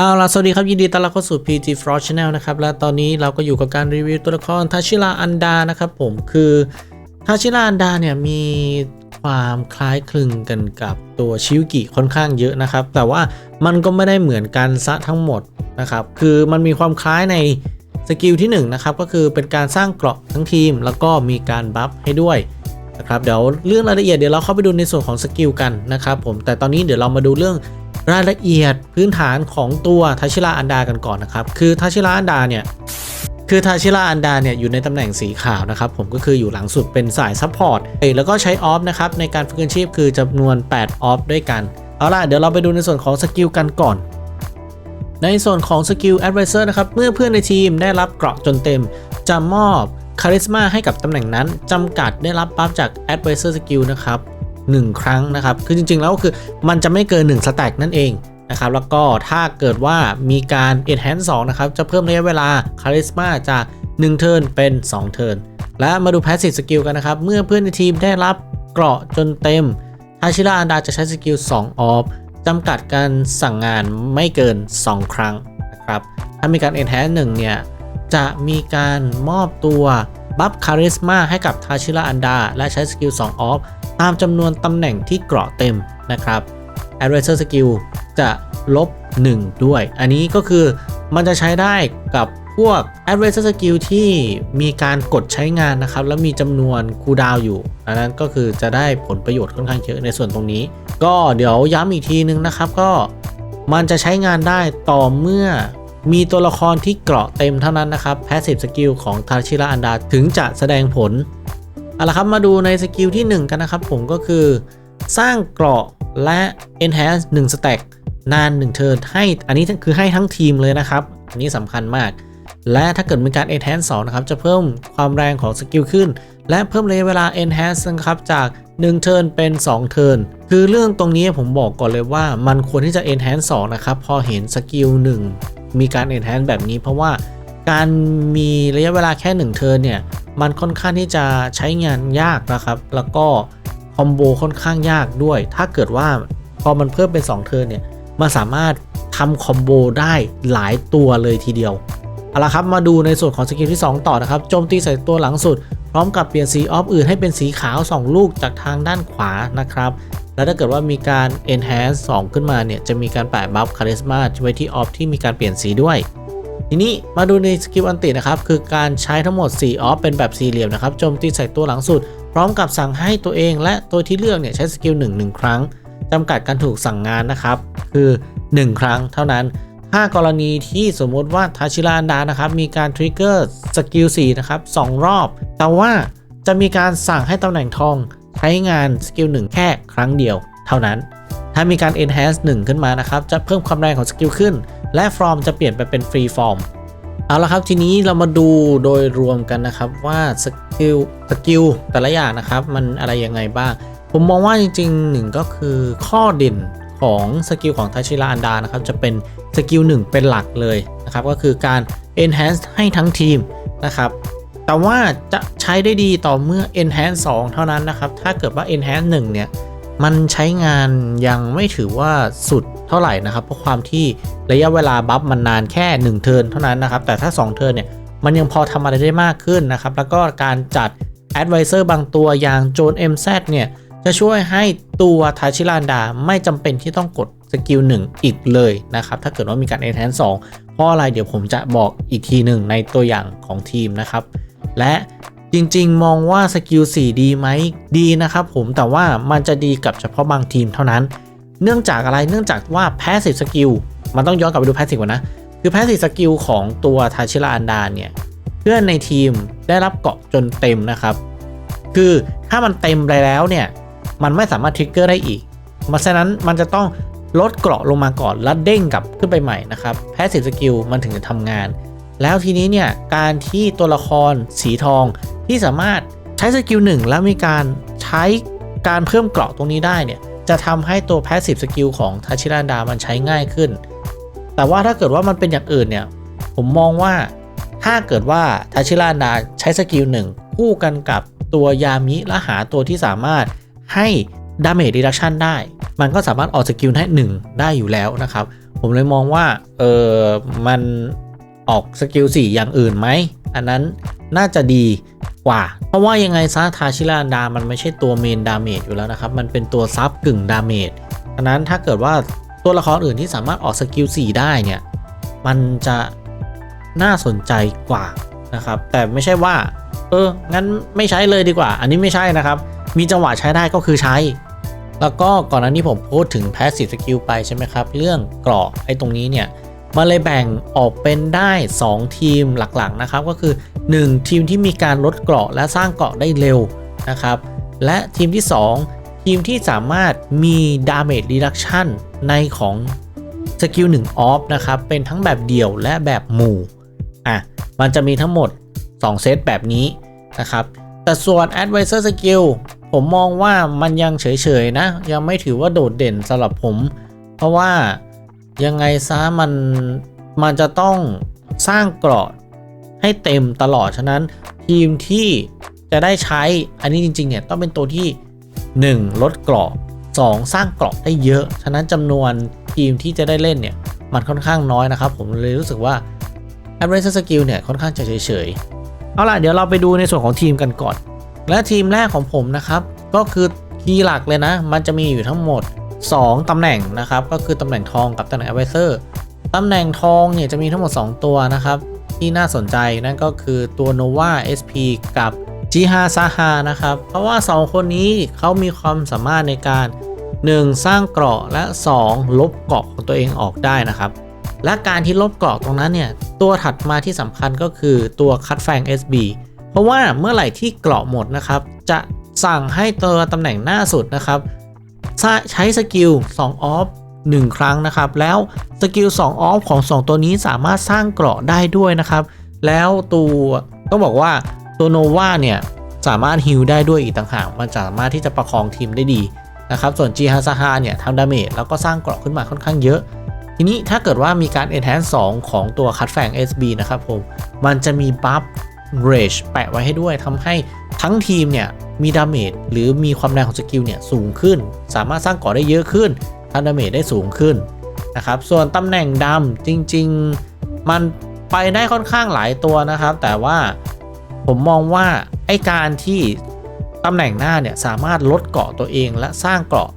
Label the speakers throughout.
Speaker 1: เอาล่ะ สวัสดีครับ ยินดีต้อนรับเข้าสู่ PG f r o g Channel นะครับ และตอนนี้เราก็อยู่กับการรีวิวตัวละครทาชิราอันดานะครับผมคือทาชิราอันดาเนี่ยมีความคล้ายคลึงกันกับตัวชิวกิค่อนข้างเยอะนะครับ แต่ว่ามันก็ไม่ได้เหมือนกันซะทั้งหมดนะครับ คือมันมีความคล้ายในสกิลที่1นงนะครับก็คือเป็นการสร้างเกราะทั้งทีม แล้วก็มีการบัฟให้ด้วยนะครับเดี๋ยวเรื่องรายละเอียดเดี๋ยวเราเข้าไปดูในส่วนของสกิลกันนะครับผมแต่ตอนนี้เดี๋ยวเรามาดูเรื่อง รายละเอียดพื้นฐานของตัวทาชิระอันดากันก่อนนะครับ คือทาชิระอันดาเนี่ยคือทาชิระอันดาเนี่ยอยู่ในตำแหน่งสีขาวนะครับผมก็คืออยู่หลังสุดเป็นสายซัพพอร์ตแล้วก็ใช้ออฟนะครับในการฟื้นชีพคือจำนวน 8 ออฟด้วยกัน เอาล่ะ เดี๋ยวเราไปดูในส่วนของสกิลกันก่อน ในส่วนของสกิล Advisor นะครับ เมื่อเพื่อนในทีมได้รับเกราะจนเต็ม จะมอบคาริสมาให้กับตำแหน่งนั้นจำกัดได้รับบัฟจาก Advisor Skill นะครับ 1 ครั้งนะครับ คือจริงๆแล้วคือมันจะไม่เกิน 1 สแต็กนั่นเองนะครับแล้วก็ถ้าเกิดว่ามีการ Enhance 2นะครับ จะเพิ่มระยะเวลาคาริสมาจาก 1 เทิร์นเป็น 2 เทิร์นและมาดู Passive Skill กันนะครับ เมื่อเพื่อนในทีมได้รับเกราะจนเต็มทาชิระอันดาจะใช้สกิล2ออฟจำกัดการสั่งงานไม่เกิน 2 ครั้งนะครับ ถ้ามีการ Enhance 1เนี่ยจะมีการมอบตัว บัฟคาริสมาให้กับทาชิระอันดา และใช้สกิล2ออฟตามจำนวนตำแหน่งที่เกราะเต็มนะครับ Advisor Skill จะลบ 1 ด้วย อันนี้ก็คือมันจะใช้ได้กับพวก Advisor Skill ที่มีการกดใช้งานนะครับ แล้วมีจำนวนคูดาวอยู่อันนั้นก็คือจะได้ผลประโยชน์ค่อนข้างเยอะในส่วนตรงนี้ ก็เดี๋ยวย้ำอีกทีนึงนะครับก็มันจะใช้งานได้ต่อเมื่อ มีตัวละครที่เกราะเต็มเท่านั้นนะครับ Passive Skill ของทาชิระอันดาถึงจะแสดงผล เอาละครับมาดูในสกิลที่ 1 กันนะครับผมก็คือ สร้างเกราะและ enhance 1 stack นาน 1 เทิร์นให้อันนี้คือให้ทั้งทีมเลยนะครับ อันนี้สำคัญมาก และถ้าเกิดมีการ enhance 2นะครับ จะเพิ่มความแรงของสกิลขึ้น และเพิ่มระยะเวลา enhance นะครับจาก1เทิร์นเป็น 2 เทิร์นคือเรื่องตรงนี้ผมบอกก่อนเลยว่ามันควรที่จะ enhance 2 นะครับ พอเห็นสกิล1 มีการ enhance แบบนี้ เพราะว่าการมีระยะเวลาแค่1เทิร์นเนี่ยมันค่อนข้างที่จะใช้งานยากนะครับ แล้วก็คอมโบค่อนข้างยากด้วย ถ้าเกิดว่าพอมันเพิ่มเป็น 2 เทิร์นเนี่ยมันสามารถทำคอมโบได้หลายตัวเลยทีเดียวเอาละครับมาดูในส่วนของสกิลที่ 2 ต่อนะครับโจมตีใส่ตัวหลังสุด พร้อมกับเปลี่ยนสีออฟอื่นให้เป็นสีขาว 2 ลูกจากทางด้านขวานะครับ แล้วถ้าเกิดว่ามีการ enhance 2 ขึ้นมาเนี่ย จะมีการแปะบัฟคาริสมาไว้ที่ออฟที่มีการเปลี่ยนสีด้วย ทีนี้มาดูในสกิลอันตินะครับ คือการใช้ทั้งหมด 4 ออฟเป็นแบบสี่เหลี่ยมนะครับโจมตีใส่ตัวหลังสุด พร้อมกับสั่งให้ตัวเองและตัวที่เลือกเนี่ยใช้สกิล1 1 ครั้งจำกัดการถูกสั่งงานนะครับ คือ 1 ครั้งเท่านั้น ถ้ากรณีที่สมมติว่าทาชิราอันดานะครับมีการทริกเกอร์สกิล4นะครับ2รอบ แต่ว่าจะมีการสั่งให้ตำแหน่งทอง ใช้งานสกิล1แค่ครั้งเดียวเท่านั้น ถ้ามีการ enhance 1 ขึ้นมานะครับ จะเพิ่มความแรงของสกิลขึ้น และฟอร์มจะเปลี่ยนไปเป็นฟรีฟอร์มเอาละครับทีนี้เรามาดูโดยรวมกันนะครับว่าสกิลสกิลแต่ละอย่างนะครับ มันอะไรยังไงบ้าง ผมมองว่าจริงๆหนึ่งก็คือข้อเด่นของสกิลของทาชิระอันดานะครับ จะเป็นสกิลหนึ่งเป็นหลักเลยนะครับ ก็คือการ enhance ให้ทั้งทีมนะครับ แต่ว่าจะใช้ได้ดีต่อเมื่อ enhance 2 เท่านั้นนะครับ ถ้าเกิดว่า enhance 1 เนี่ย มันใช้งานยังไม่ถือว่าสุดเท่าไหร่นะครับ เพราะความที่ระยะเวลาบัฟมันนานแค่ 1 เทิร์นเท่านั้นนะครับ แต่ถ้า 2 เทิร์นเนี่ย มันยังพอทำอะไรได้มากขึ้นนะครับ แล้วก็การจัด Advisor บางตัวอย่างโจน MZ เนี่ย จะช่วยให้ตัวทาชิลานดาไม่จำเป็นที่ต้องกดสกิล1อีกเลยนะครับ ถ้าเกิดว่ามีการ Enhance 2 เพราะอะไรเดี๋ยวผมจะบอกอีกทีหนึ่งในตัวอย่างของทีมนะครับ และจริงๆ มองว่าสกิล4ดีไหมดีนะครับผมแต่ว่ามันจะดีกับเฉพาะบางทีมเท่านั้น เนื่องจากอะไรเนื่องจากว่า passive skill มันต้องย้อนกลับไปดู passive ก่อนนะ คือ passive skill ของตัวทาชิระอันดาเนี่ยเพื่อนในทีมได้รับเกาะจนเต็มนะครับ คือถ้ามันเต็มไปแล้วเนี่ยมันไม่สามารถทริกเกอร์ได้อีกมาฉะนั้นมันจะต้องลดเกราะลงมาก่อนแล้วเด้งกลับขึ้นไปใหม่นะครับ passive skill มันถึงจะทำงาน แล้วทีนี้เนี่ยการที่ตัวละครสีทองที่สามารถใช้สกิลหนึ่งแล้วมีการใช้การเพิ่มเกราะตรงนี้ได้เนี่ยจะทำให้ตัว passive skill ของทาชิรันดามันใช้ง่ายขึ้น แต่ว่าถ้าเกิดว่ามันเป็นอย่างอื่นเนี่ย ผมมองว่าถ้าเกิดว่าทาชิรันดาใช้สกิลหนึ่งคู่กันกับตัวยามิและหาตัวที่สามารถให้ damage reduction ได้ มันก็สามารถออกสกิลให้1ได้อยู่แล้วนะครับ ผมเลยมองว่าเออมัน ออกสกิล4อย่างอื่นไหม อันนั้นน่าจะดีกว่า เพราะว่ายังไงซะทาชิราดามันไม่ใช่ตัวเมนดาเมจอยู่แล้วนะครับ มันเป็นตัวซับกึ่งดาเมจฉะนั้นถ้าเกิดว่าตัวละครอื่นที่สามารถออกสกิล4ได้เนี่ย มันจะน่าสนใจกว่านะครับ แต่ไม่ใช่ว่า เออ งั้นไม่ใช้เลยดีกว่า อันนี้ไม่ใช่นะครับ มีจังหวะใช้ได้ก็คือใช้ แล้วก็ก่อนหน้านี้ผมพูดถึง passive skill ไปใช่ไหมครับ เรื่องเกราะไอ้ตรงนี้เนี่ย มันเลยแบ่งออกเป็นได้ 2 ทีมหลักๆนะครับก็คือ 1 ทีมที่มีการลดเกราะและสร้างเกราะได้เร็วนะครับ และทีมที่ 2 ทีมที่สามารถมี damage reduction ในของสกิล1 off นะครับเป็นทั้งแบบเดี่ยวและแบบหมู่อะมันจะมีทั้งหมด 2 เซตแบบนี้นะครับ แต่ส่วน advisor skill ผมมองว่ามันยังเฉยๆนะ ยังไม่ถือว่าโดดเด่นสำหรับผม เพราะว่า ยังไงซะมันมันจะต้องสร้างเกราะให้เต็มตลอด ฉะนั้นทีมที่จะได้ใช้อันนี้จริงๆเนี่ยต้องเป็นตัวที่ 1 ลดเกราะ2สร้างเกราะได้เยอะ ฉะนั้นจำนวนทีมที่จะได้เล่นเนี่ยมันค่อนข้างน้อยนะครับ ผมเลยรู้สึกว่า advisor skill เนี่ยค่อนข้างจะเฉยๆ เอาล่ะ เดี๋ยวเราไปดูในส่วนของทีมกันก่อน และทีมแรกของผมนะครับ ก็คือคีย์หลักเลยนะ มันจะมีอยู่ทั้งหมด 2 ตำแหน่งนะครับ ก็คือตำแหน่งทองกับตำแหน่ง advisor ตำแหน่งทองเนี่ยจะมีทั้งหมด 2 ตัวนะครับ ที่น่าสนใจนั่นก็คือตัว nova sp กับ jiha saha นะครับ เพราะว่า 2 คนนี้เขามีความสามารถในการ 1. สร้างเกราะและ 2. ลบเกราะของตัวเองออกได้นะครับ และการที่ลบเกราะตรงนั้นเนี่ยตัวถัดมาที่สำคัญก็คือตัวคัดแฟง SB เพราะว่าเมื่อไหร่ที่เกราะหมดนะครับ จะสั่งให้ตัวตำแหน่งหน้าสุดนะครับ ใช้สกิล2ออฟ1ครั้งนะครับ แล้วสกิล2ออฟของ 2 ตัวนี้สามารถสร้างเกราะได้ด้วยนะครับ แล้วตัวต้องบอกว่าตัวโนวาเนี่ย สามารถฮิลได้ด้วยอีกต่างหากมันสามารถที่จะประคองทีมได้ดีนะครับ ส่วนจีฮาซาฮาเนี่ยทำดาเมจแล้วก็สร้างเกราะขึ้นมาค่อนข้างเยอะ ทีนี้ถ้าเกิดว่ามีการ enhance 2 ของตัวคัดแฝง SB นะครับผม มันจะมีบัฟ rage แปะไว้ให้ด้วยทำให้ทั้งทีมเนี่ยมีดาเมจหรือมีความแรงของสกิลเนี่ยสูงขึ้น สามารถสร้างเกราะได้เยอะขึ้นทำดาเมจได้สูงขึ้นนะครับส่วนตำแหน่งดำจริง ๆ มันไปได้ค่อนข้างหลายตัวนะครับ แต่ว่าผมมองว่าไอการที่ตำแหน่งหน้าเนี่ยสามารถลดเกาะตัวเองและสร้างเกาะ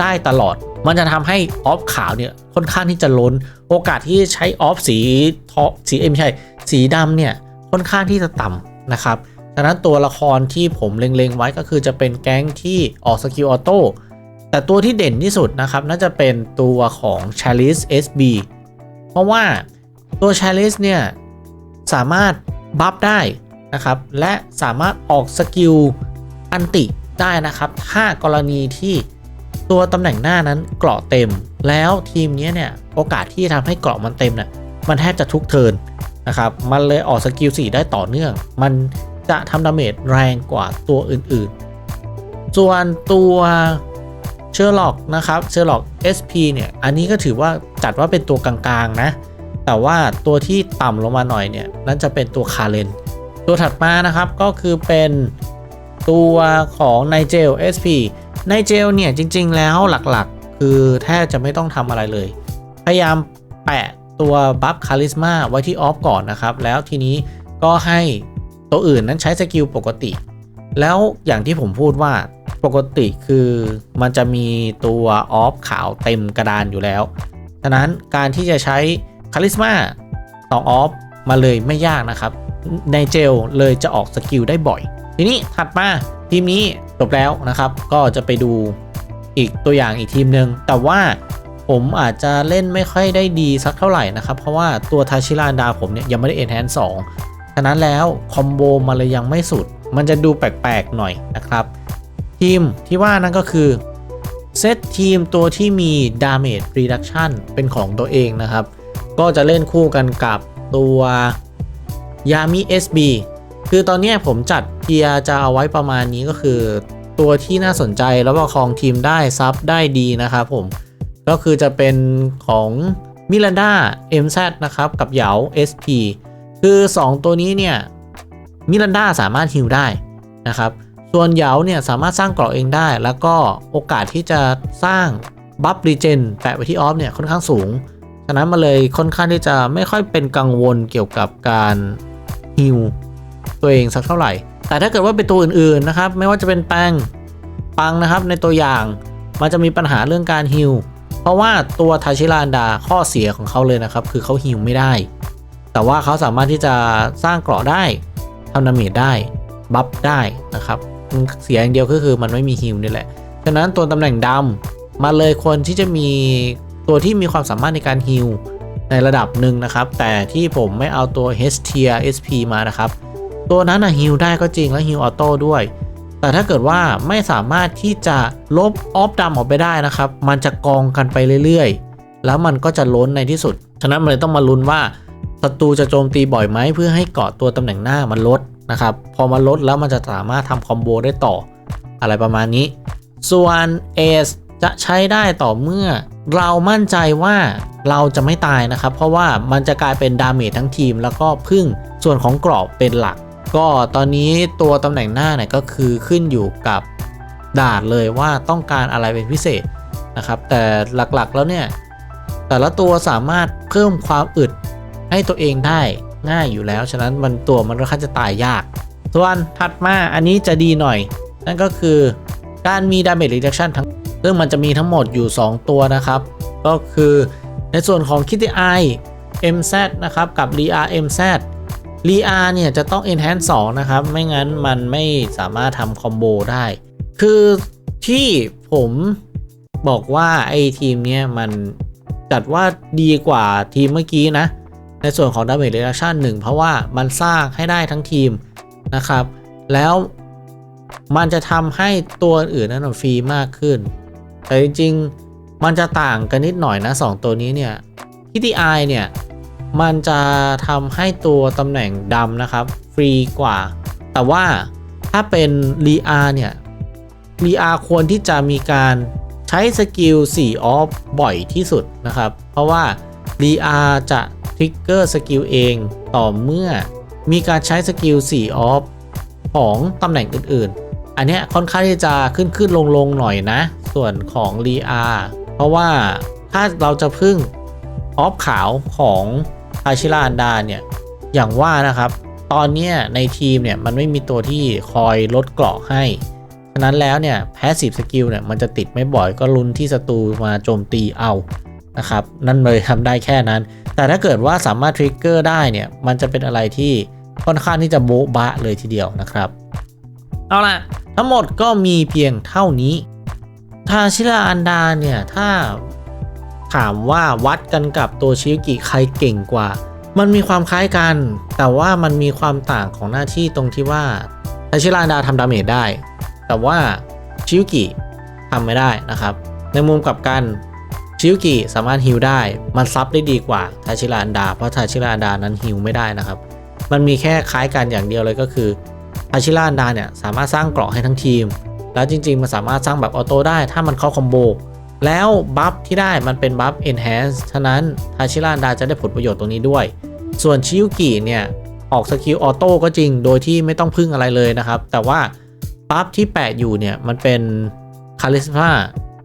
Speaker 1: ได้ตลอด มันจะทำให้ออฟขาวเนี่ยค่อนข้างที่จะล้น โอกาสที่ใช้ออฟสีทอสีเอ็มใช่สีดำเนี่ย ค่อนข้างที่จะต่ำนะครับดังนั้นตัวละครที่ผมเล็งๆไว้ก็คือจะเป็นแก๊งที่ออกสกิลออโต้แต่ตัวที่เด่นที่สุดนะครับน่าจะเป็นตัวของ Chalice SB เพราะว่าตัว Chalice เนี่ย สามารถบัฟได้นะครับ และสามารถออกสกิลอันติได้นะครับ ถ้ากรณีที่ตัวตำแหน่งหน้านั้นเกราะเต็ม แล้วทีมนี้เนี่ย โอกาสที่ทำให้เกราะมันเต็มเนี่ยมันแทบจะทุกเทิร์น นะครับมันเลยออกสกิล4ได้ต่อเนื่อง มันจะทำดาเมจแรงกว่าตัวอื่นๆ ส่วนตัวเชอร์ล็อกนะครับเชอร์ล็อก SP เนี่ยอันนี้ก็ถือว่าจัดว่าเป็นตัวกลางๆนะแต่ว่าตัวที่ต่ำลงมาหน่อยเนี่ยนั่นจะเป็นตัวคาเลนตัวถัดมานะครับก็คือเป็นตัวของไนเจล SP ไนเจลเนี่ยจริงๆแล้วหลักๆ คือแทบจะไม่ต้องทำอะไรเลย พยายามแปะ ตัวบัฟคาริสมาไว้ที่ออฟก่อนนะครับ แล้วทีนี้ก็ให้ตัวอื่นนั้นใช้สกิลปกติ แล้วอย่างที่ผมพูดว่าปกติคือมันจะมีตัวออฟขาวเต็มกระดานอยู่แล้ว ฉะนั้นการที่จะใช้คาริสมาสองออฟมาเลยไม่ยากนะครับ ในเจลเลยจะออกสกิลได้บ่อย ทีนี้ถัดมาทีมนี้จบแล้วนะครับ ก็จะไปดูอีกตัวอย่างอีกทีมหนึ่งแต่ว่า ผมอาจจะเล่นไม่ค่อยได้ดีสักเท่าไหร่นะครับ เพราะว่าตัวทาชิรานดาผมเนี่ยยังไม่ได้เอ็นแฮนสองฉะนั้นแล้วคอมโบมาเลยยังไม่สุด มันจะดูแปลกๆหน่อยนะครับ ทีมที่ว่านั่นก็คือเซตทีมตัวที่มี Damage Reduction เป็นของตัวเองนะครับ ก็จะเล่นคู่กันกับตัวยามิ SB คือตอนนี้ผมจัดเทียจะเอาไว้ประมาณนี้ก็คือ ตัวที่น่าสนใจแล้วประคองทีมได้ซับได้ดีนะครับผม ก็คือจะเป็นของมิลันดา MZ นะครับ กับเหยา SP คือ 2 ตัวนี้เนี่ยมิลันดาสามารถฮิลได้นะครับ ส่วนเหยาเนี่ยสามารถสร้างเกราะเองได้ แล้วก็โอกาสที่จะสร้างบัฟรีเจนแปะไว้ที่ออฟเนี่ยค่อนข้างสูง ฉะนั้นมาเลยค่อนข้างที่จะไม่ค่อยเป็นกังวลเกี่ยวกับการฮิวตัวเองสักเท่าไหร่ แต่ถ้าเกิดว่าเป็นตัวอื่นๆนะครับ ไม่ว่าจะเป็นแปงปังนะครับในตัวอย่าง มันจะมีปัญหาเรื่องการฮิว เพราะว่าตัวทาชิราอันดาข้อเสียของเขาเลยนะครับ คือเขาฮิวไม่ได้ แต่ว่าเขาสามารถที่จะสร้างเกราะได้ทำดาเมจได้ บัฟได้นะครับเสียอย่างเดียวก็คือมันไม่มีฮิวนี่แหละ ฉะนั้นตัวตำแหน่งดำมาเลยควรที่จะมีตัวที่มีความสามารถในการฮิลในระดับหนึ่งนะครับ แต่ที่ผมไม่เอาตัว H tier SP มานะครับ ตัวนั้นนะฮิลได้ก็จริงและฮิลออโต้ด้วย แต่ถ้าเกิดว่าไม่สามารถที่จะลบออฟดำออกไปได้นะครับ มันจะกองกันไปเรื่อยๆ แล้วมันก็จะล้นในที่สุด ฉะนั้นมันเลยต้องมาลุ้นว่าศัตรูจะโจมตีบ่อยไหมเพื่อให้เกาะตัวตำแหน่งหน้ามันลดนะครับ พอมันลดแล้วมันจะสามารถทำคอมโบได้ต่อ อะไรประมาณนี้ ส่วนเอสจะใช้ได้ต่อเมื่อ เรามั่นใจว่าเราจะไม่ตายนะครับ เพราะว่ามันจะกลายเป็นดาเมจทั้งทีม แล้วก็พึ่งส่วนของกรอบเป็นหลัก ก็ตอนนี้ตัวตำแหน่งหน้าเนี่ยก็คือขึ้นอยู่กับดาดเลยว่าต้องการอะไรเป็นพิเศษนะครับ แต่หลักๆแล้วเนี่ย แต่ละตัวสามารถเพิ่มความอึดให้ตัวเองได้ง่ายอยู่แล้ว ฉะนั้นมันตัวมันก็ค่อนข้างจะตายยาก ส่วนถัดมาอันนี้จะดีหน่อย นั่นก็คือการมี damage reduction ทั้งซึ่งมันจะมีทั้งหมดอยู่ 2 ตัวนะครับ ก็คือในส่วนของ Kitty Eye MZ นะครับกับ Ria MZ Ria เนี่ยจะต้อง enhance 2 นะครับ ไม่งั้นมันไม่สามารถทำคอมโบได้ คือที่ผมบอกว่าไอ้ทีมเนี้ยมันจัดว่าดีกว่าทีมเมื่อกี้นะ ในส่วนของ damage reduction 1 เพราะว่ามันสร้างให้ได้ทั้งทีมนะครับ แล้วมันจะทำให้ตัวอื่นนั้นฟรีมากขึ้น แต่จริงๆ มันจะต่างกันนิดหน่อยนะ 2 ตัวนี้เนี่ยที่ที่ i เนี่ย มันจะทำให้ตัวตำแหน่งดำนะครับ ฟรีกว่า แต่ว่าถ้าเป็นรีอาเนี่ยรีอาควรที่จะมีการใช้สกิล4ออฟบ่อยที่สุดนะครับ เพราะว่ารีอาจะทริกเกอร์สกิลเองต่อเมื่อมีการใช้สกิล4ออฟของตำแหน่งอื่นๆ อันเนี้ยค่อนข้างที่จะขึ้นขึ้นลงลงหน่อยนะ ส่วนของรีอาเพราะว่าถ้าเราจะพึ่งออฟขาวของาชิราอันดาเนี่ยอย่างว่านะครับ ตอนเนี้ยในทีมเนี่ยมันไม่มีตัวที่คอยลดเกราะให้ ฉะนั้นแล้วเนี่ยแพสซีฟสกิลเนี่ยมันจะติดไม่บ่อยก็ลุ้นที่ศัตรูมาโจมตีเอานะครับนั่นเลยทำได้แค่นั้น แต่ถ้าเกิดว่าสามารถทริกเกอร์ได้เนี่ยมันจะเป็นอะไรที่ค่อนข้างที่จะโบ๊ะบะเลยทีเดียวนะครับ เอาล่ะ ทั้งหมดก็มีเพียงเท่านี้ทาชิราอันดาเนี่ย ถ้า ถามว่าวัดกันกับตัวชิวกิใครเก่งกว่า มันมีความคล้ายกัน แต่ว่ามันมีความต่างของหน้าที่ตรงที่ว่าทาชิราอันดาทำดาเมจได้ แต่ว่าชิวกิทำไม่ได้นะครับ ในมุมกลับกันชิวกิสามารถฮิลได้ มันซับได้ดีกว่าทาชิราอันดา เพราะทาชิราอันดานั้นฮิลไม่ได้นะครับ มันมีแค่คล้ายกันอย่างเดียวเลยก็คือทาชิราอันดาเนี่ยสามารถสร้างเกราะให้ทั้งทีม แล้วจริง ๆ มันสามารถสร้างแบบออโต้ได้ ถ้ามันเข้าคอมโบ แล้วบัฟที่ได้มันเป็นบัฟ enhance ฉะนั้นทาชิราอันดาจะได้ผลประโยชน์ตรงนี้ด้วย ส่วนชิวกิเนี่ย ออกสกิลออโต้ก็จริงโดยที่ไม่ต้องพึ่งอะไรเลยนะครับ แต่ว่าบัฟที่แปะอยู่เนี่ย มันเป็นคาลิสมา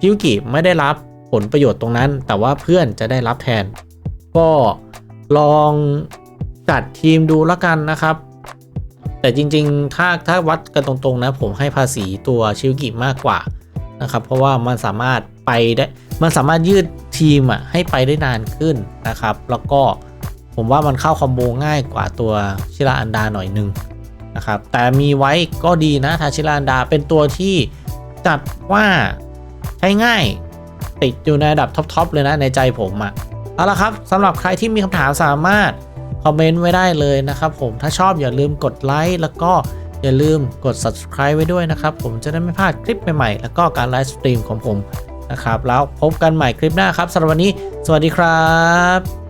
Speaker 1: ชิวกิไม่ได้รับผลประโยชน์ตรงนั้น แต่ว่าเพื่อนจะได้รับแทน ก็ลองจัดทีมดูแล้วกันนะครับ แต่จริงๆ ถ้าถ้าวัดกันตรงๆนะผมให้ภาษีตัวชิวกิมากกว่า นะครับ เพราะว่ามันสามารถไปได้ มันสามารถยืดทีมอะให้ไปได้นานขึ้นนะครับ แล้วก็ผมว่ามันเข้าคอมโบง่ายกว่าตัวชิราอันดาหน่อยนึงนะครับ แต่มีไว้ก็ดีนะทาชิราอันดาเป็นตัวที่จัดว่าใช้ง่ายติดอยู่ในระดับท็อปๆเลยนะในใจผมอะ่ะเอาละครับสำหรับใครที่มีคำถามสามารถคอมเมนต์ไว้ได้เลยนะครับผมถ้าชอบอย่าลืมกดไลค์แล้วก็ อย่าลืมกด subscribe ไว้ด้วยนะครับ ผมจะได้ไม่พลาดคลิปใหม่ๆ แล้วก็การไลฟ์สตรีมของผมนะครับ แล้วพบกันใหม่คลิปหน้าครับสำหรับวันนี้ สวัสดีครับ